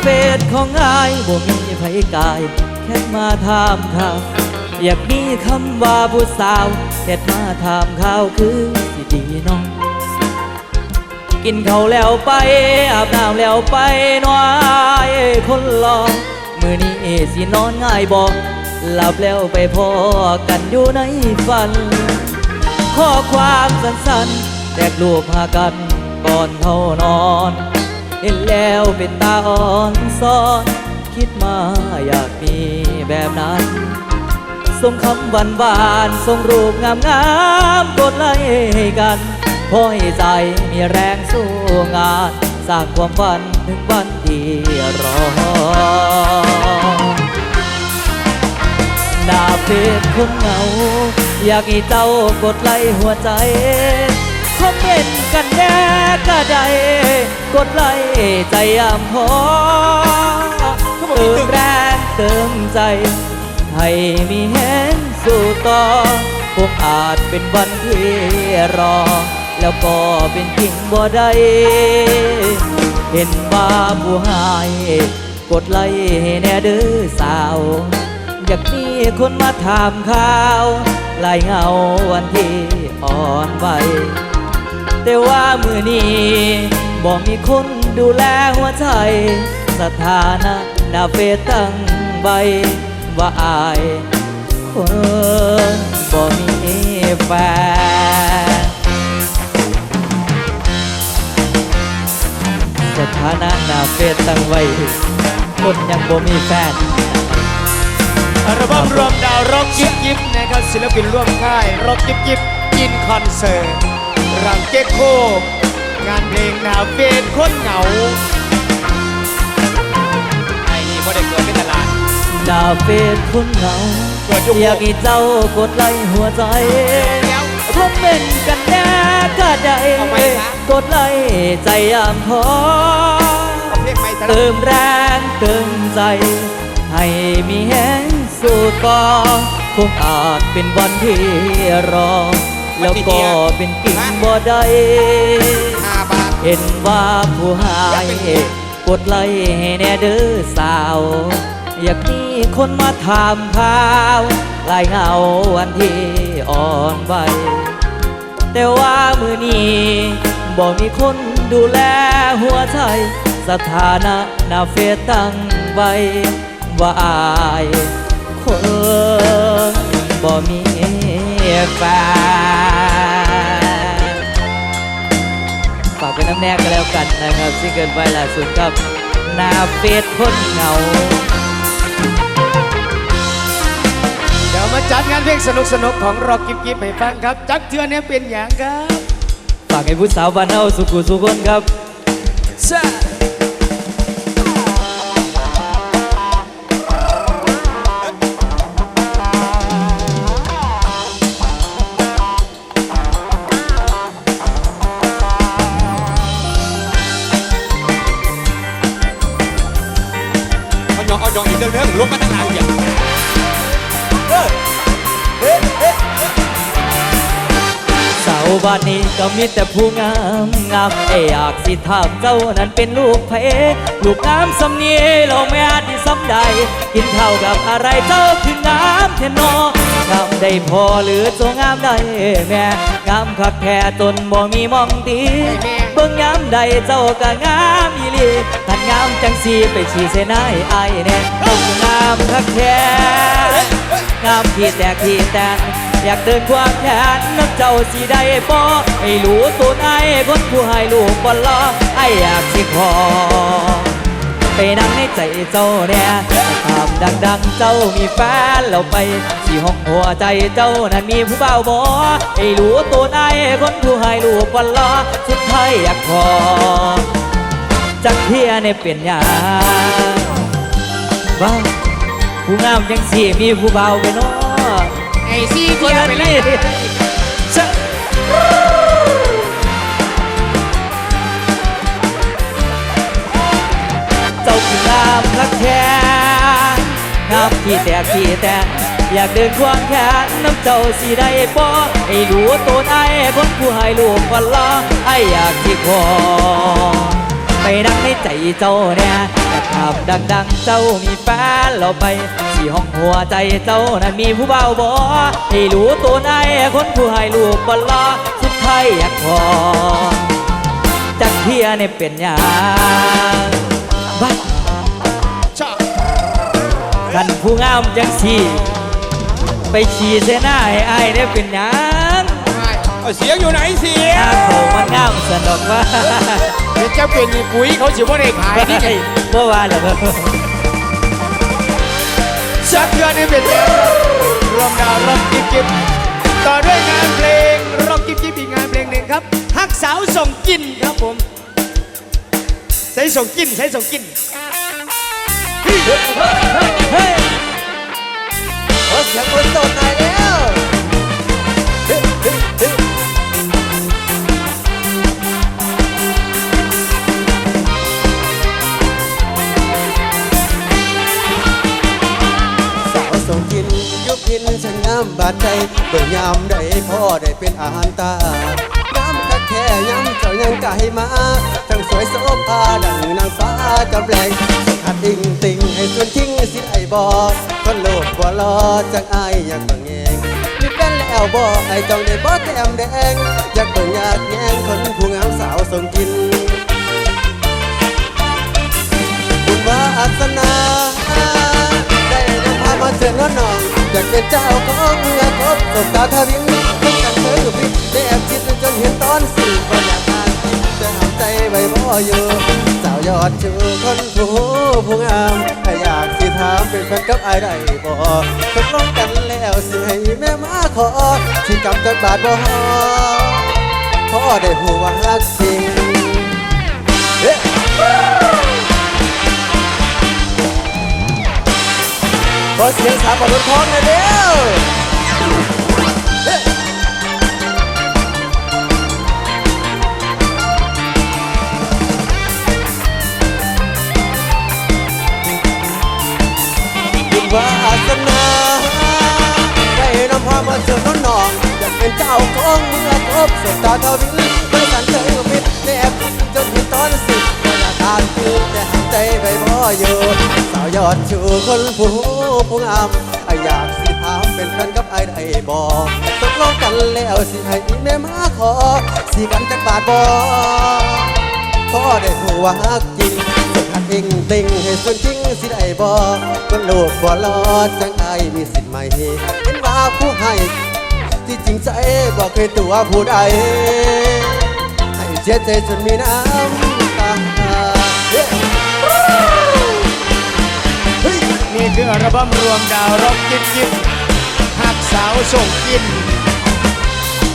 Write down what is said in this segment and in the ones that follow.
เฟซของอายบ่มีไผกาย แค่มาถามข่าวอยากมีคำว่าผู้สาวแค่มาถามข่าวคือสิดีน้อง กินเขาแล้วไป อาบน้ำแล้วไปน้อยคนรอมือนี้สินอนง่ายบอกหลับแล้วไปพอกันอยู่ในฝัน ข้อความสั้นๆแตกรูปหากันก่อนเข้านอน เห็นแล้วเป็นตาอ่อนซ้อน คิดมาอยากมีแบบนั้น ส่งคำหวานหวานๆส่งรูปงามงามกดไลค์กันพอให้ใจมีแรงสู้งาน สร้างความฝันถึงวันที่รอหน้าเฟซคงเหงา อยากให้เจ้ากดไลค์หัวใจ คอมเมนต์กันแน่ก็ได้กดไลค์ใจยามพอเติมแรงเติมใจ ให้มีแห้งสู่ต่อคงอาจเป็นวันที่รอ แล้วก็เป็นจริงบ่ได้เห็นว่าผู้หาย กดไลค์ให้แน่เด้อสาว อยากมีคนมาถามข่าวลายเงาวันที่อ่อนไหว แต่ว่ามือนี้บอกมีคนดูแลหัวใจ สถานะหน้าเฟซตั้งใบว่าอายคนบ่มีแฟนสถานะหน้าเฟซตั้งไว้ คนยังบ่มีแฟนอัลบั้มรวมดาวร็อกยิบยิบนะครับศิลปินร่วมค่ายร็อกยิบยิบอินคอนเสิร์ต รังเก๊กโคงานเพลงหนาวเฟนคนเหงา ไอ้นี่พอได้เกิดเป็นตลาด ดาวเฟซคนเหงาเกิดยุค อยากให้เจ้ากดไลค์หัวใจเดี๋ยวมเมนกันแน่ก็ได้เอาไหมคะกดไลค์ใจยามพอ เอาเพลงไม่ตลาเติดมแรงเติมใจ ให้มีแห้งสู่ต่อคงอาจเป็นวันที่รอ แล้วก็เป็นกิ่งบ่ได้เห็นว่าผู้หายกดไลค์ให้แน่เด้อสาว อยากมีคนมาถามข่าวลายเงาวันที่อ่อนไหวแต่ว่ามือนี้บอกมีคนดูแลหัวใจ สถานะนาเฟตั้งไว้ว่าอายคนบ่มีแฟน นน้ำแนกกันแล้วกันนะครับซิงเกิลไปล่าสุดกับหนาเฟซคนเหงา เดี๋ยวมาจัดงานเพลงสนุกสนุกๆของร็อกยิบยิบให้ฟังครับ จักเทือเนี่ยเป็นอย่างครับ ฝากให้ผู้สาวบ้านเฮาสุขุสุขคนครับซ่า องอีกเรื่องเรื่องลงมาตั้งนานอย่างสาวบ้านนี้ก็มีแต่ผู้งามงามเออยากสิถามเจ้านั้นเป็นลูกเพลูกงามสำเนียเราไม่อาจที่สำใด กินข้าวกับอะไรเจ้าคืองามเทนองามได้พอหรือเจ้างามได้แม่งามคักแค่ตนบ่มีมองดีเบิ่งยามใดเจ้าก็งามอีหลีท่านงามจังสีไปฉีเสนายไอแน่ต้องงามคักแท้งามที่แตกที่แตนอยากเดินควางแขนนักเจ้าสีได้บ่ให้รู้ตัวไอ้คนผู้ให้ลูกบ่ล้อไอ้อยากสิขอไปนั่งในใจเจ้าแน่ถามดังๆ เจ้ามีแฟนแล้วไปสี่ห้องหัวใจเจ้านั้นมีผู้เบาบ่ให้รู้ตัวนายคนผู้ให้ลูกวันละสุดท้ายอยากขอ จักเทียในเปลี่ยนยาว้าผู้งามจังสี่มีผู้เบาไปเนาะไอ้ซี่คนเทียไปเลยชะเจ้าคืองามรักแท้งามที่แต่ที่แต่อยากเดินควงแขนน้ำเจ้าสีได้บ่ให้รู้ตัวไอ้คนผู้ให้ลูกวันละไอ้อยากที่ขอ ไปดังในใจเจ้าเนี่ยอยากถามดังๆเจ้ามีแฟนเราไปสี่ห้องหัวใจเจ้านั้นมีผู้เบาบ่ให้รู้ตัวไอ้คนผู้ให้ลูกวันละสุดท้ายอยากขอจักเทียเนี่ยเป็นอย่างบ้าชอบกันผู้งามจังสีไปขี่เสหน้าให้อ้ายได้เป็นหยังเอาเสียงอยู่ไหนเสียถ้างเขามันงามสนอกว่า เดี๋ยวจะเป็นอีปุ๋ยเขาสิว่าได้ขายนี่ไงเมื่อวานเหรอชักเดือนนี้เป็นแล้วรวมดาวรอบกิ๊บกิ๊บต่อด้วยงานเพลงรอบกิ๊บกิ๊บอีกงานเพลงหนึ่งครับฮักสาวส่งกินครับผมใส่ส่งกินใส่ส่งกินเฮ้ยขอเสียงคนโสดหน่อยแล้วเพินช่างงามบาดใจเบิ่งยามได้พ่อได้เป็นอาหารตาน้ำคักแค่ย้ำเจ้ายังไก่มาทั้งสวยโสภาดังนางฟ้ากับแรงขัดอิงติงให้ส่วนทิ้งสิไอบอกคนโลกบ่รอจังอายอยากบังแงงมีแฟนแล้วบ่ไอ้จ้องได้บ่แก้มแดง อยากเบิ่งอยากแงงคนผู้งามสาวส่งกิน เป็นเจ้าของเรือครบสบตาทวินทุกกันเธอพิได้แอบคิดจนเห็นตอนสื่อก็อยากอ่านคิดจะทำใจไว้บ่อยู่สาวยอดชูคนผู้ผู้งามถ้าอยากสิถามเป็นแฟนกับไอ้ายได้บ่ตกลงกันแล้วสิให้แม่มาขอที่กำจัดบาดบ่พ่อได้หูว่าฮักจริงเขอเสียงสามบอลทองหน่อยเร็วเฮ้บุญวาสนาได้นำพามาเจอน้องนองอยากเป็นเจ้าของเมื่อพบสบตาทวินไม่สันเจอมิตรแนบจนถึงตอนสิบากานคืนแต่หันใจไปบ่อยู่สาวยอดชูคนผู้ผู้งามไออยากสิถามเป็นแฟนกับไอได้บอกตกลงกันแล้วสิให้แม่มาขอ สิกันจักบาทบ่พ่อได้หัวฮักจริงสุดหักอิงติงให้ส่วนจริงสิได้บ่คนโลกบ่รอดจังไอมีสิทธิ์ไหมเห็นว่าผู้ให้ที่จริงใจบอกเคยตัวผู้ใดให้เสียใจจนมีน้ำ นี่คืออัลบั้มรวมดาวรอบกิ๊บกิ๊บฮักสาวส่งกิน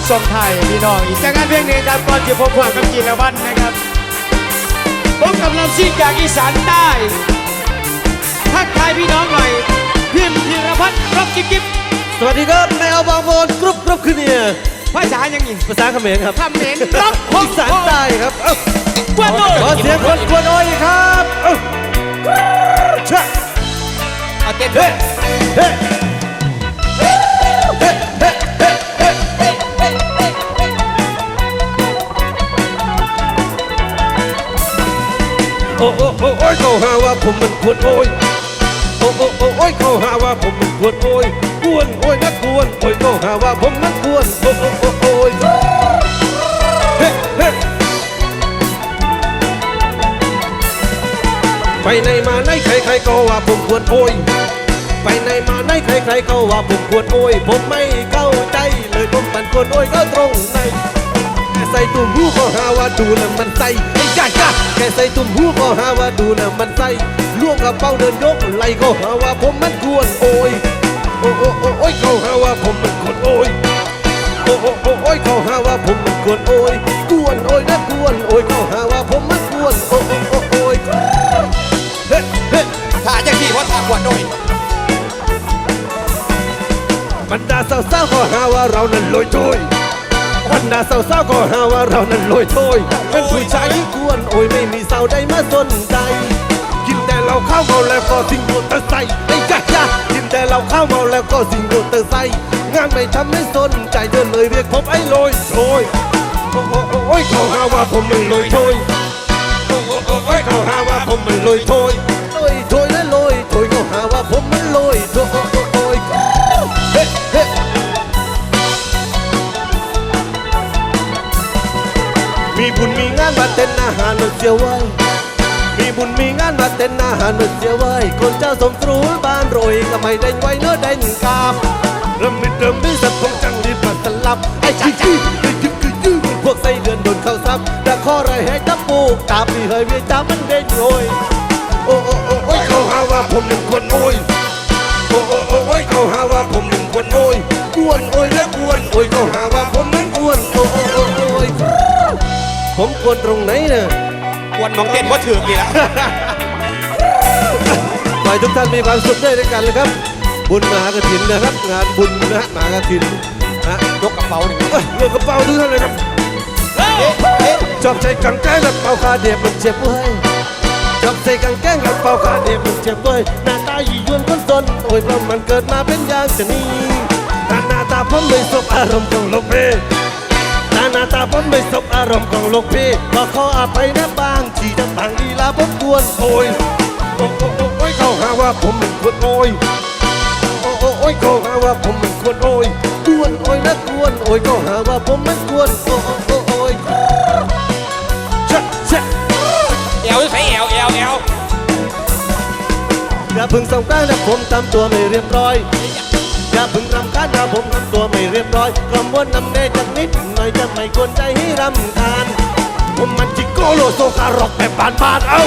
ส่งไทายพี่น้องอีกจากงานเพลงหนี้ครับก่อนจะพบความกับกีรวันนะครับพบกับลำซิ่งจากอีสานใต้ทักทายพี่น้องหน่อยพิมพ์ธีรพัฒน์รอบกิ๊บกิ๊บสวัสดีครับแมวบางบอนกรุ๊ปกรุ๊ปคือเนี่ยภาษาอย่างนี้ภาษาเขมรครับคำเหม็นรับพอีสานใต้ครับเอ้ากวนโดยขอเสียงคนกวนโอยครับ ว่าผมมันควรโอ้ยโอ้โอ้โอ้โอ้ยเขาหาว่าผมมันควรโอ้ยกวนโอ้ยนักกวนโอ้ยเขาหาว่าผมมันควรโอ้โอ้โอ้โอ้ยเฮ้เฮ้ไปไหนมาไหนใครๆก็ว่าผมควรโอ้ยไปไหนมาไหนใครๆก็ว่าผมควรโอ้ยผมไม่เข้าใจเลยผมปั่นควรโอ้ยก็ตรงไหน ใส่ตุ่มหูก็หาว่าดูน้ำมันใส่ไอ้จ้าจ้าแค่ใส่ตุ่มหูก็หาว่าดูน้ำมันใส่ล่วงกระเป๋าเดินยกไหลก็หาว่าผมมันกวนโอ้ยโอ้โอ้โอ้ยเขาหาว่าผมมันกวนโอ้ยโอ้โอ้โอ้ยเขาหาว่าผมมันกวนโอ้ยกวนโอ้ยนะกวนโอ้ยเขาหาว่าผมมันกวนโอ้โอ้โอ้ยเฮ้เฮ้ถ้าจะขี่ว่าถ้ากวนโอ้ยบรรดาสาวๆเขาหาว่าเรานั้นลอยโจ สาวๆก็หาว่าเรานั้นลอยโชยเป็นผู้ชายยิ่งควรโอ้ยไม่มีสาวใดมาสนใจ กินแต่เราข้าวเมาแล้วก็สิ่งโดนเตอร์ไซค์ไอ้กะยะกินแต่เราข้าวเมาแล้วก็สิ่งโดนเตอร์ไซค์งานไม่ทำไม่สนใจเดินเลยเรียกผมไอ้ลอยโชยโอ้โอ้โอ้โอ้ยเขาหาว่าผมมันลอยโชยโอ้โอ้โอ้โอ้ยเขาหาว่าผมมันลอยโชยลอยโชยและลอยโชยเขาหาว่าผมมันลอยโชยานมาเต้นอาหารมันเสียไว้ มีบุญมีงานมาเต้นอาหารมันเสียไว้ คนเจ้าสมตรูบ้านโรยก็ไม่เด่นไว้เนื้อเด่นกามเริ่มมิดเริ่มมิสัตว์ของจังรีบมาสลับไอ้ชี้ชี้ไอ้ยึกยึกยึกพวกไส้เดือนโดนเข้าซับแต่ข้อไรให้ตะปูกาบมีเฮยเวียจ้ามันเด่นโอยโอ้โอ้โอ้โอ้ยเขาหาว่าผมหนึ่งคน วรตรงไหนเนี่ยวันมองเต้นว่าถือกี่ละขอให้ทุกท่านมีความสุขด้วยด้วยกันเลยครับ บุญมหากฐินนะครับ งานบุญนะฮะมหากฐินนะยกกระเป๋าหนึ่งเอ้ยเรื่องกระเป๋าทุกท่านเลยครับชอบใช้กางเกงกับเป๋าคาเดียบมันเจ็บไว้ชอบใส่กางเกงกับเป๋าคาเดียบมันเจ็บไว้หน้าตาหยียวนคนสนโอ้ยเพราะมันเกิดมาเป็นอย่างชะนี้หน้าหน้าตาผมไม่สบอารมณ์ของโลกเพ หน้าหน้าตาผมไม่สบอารมณ์ของโลกเพขอขออภัยนะบางทีจะบางลีลาผมกวนโอ้ยโอ้โอ้โอ้โอ้ยเขาหาว่าผมเป็นคนโอยโอ้โอ้โอ้ยเขาหาว่าผมเป็นคนโอยกวนโอยนะกวนโอ้ยเขาหาว่าผมมันกวนโอ้โอ้โอ้โอ้ยชะชะเอวใส่เอวเอวเอวอย่าเพึ่งส่งกลางนะผมทำตัวไม่เรียบร้อยอย่าเพึ่งรำคาญนะผมทำตัวไม่เรียบร้อยกำวนนำเนจากนิดหน่ อยจะไม่ควรใจให้รำคาญผมมันจิโกโลโซคารอกแบบบานบานๆเอ้า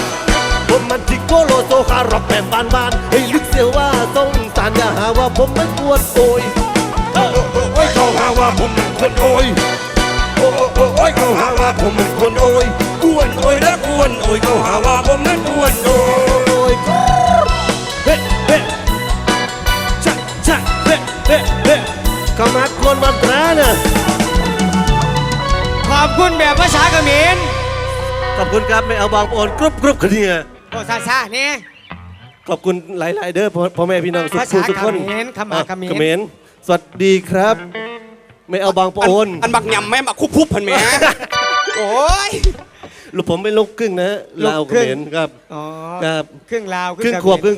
ผมมันจิโกโลโซคารอกแบบบานบานๆให้ลึกเสียว่าต้องสารอย่าหาว่าผมมันกวนโอยโอ้โอ้ยเขาหาว่าผมมันคนโอยโอ้โอ้โอ้โอ้ยเขาหาว่าผมมันคนโอย คุณแบบภาษาเขมรขอบคุณครับไม่เอาบางโอนกรุบกรุบคะเนี่ยโอ้ซาซาเนี่ยขอบคุณหลาย ๆ เด้อพ่อพ่อแม่พี่น้องทุกภาผู้ษาทุกคนเขมรขมาอะเขมรเขมรสวัสดีครับ ไม่เอาบางปะโอนอันบักยำแม่บักคุบพุบพันแหม่ โอ้ย ลูกผมเป็นลูกครึ่งนะลาวเขมรครับ อ๋อครับ ครึ่งลาวครึ่งเขมขวบครึ่ง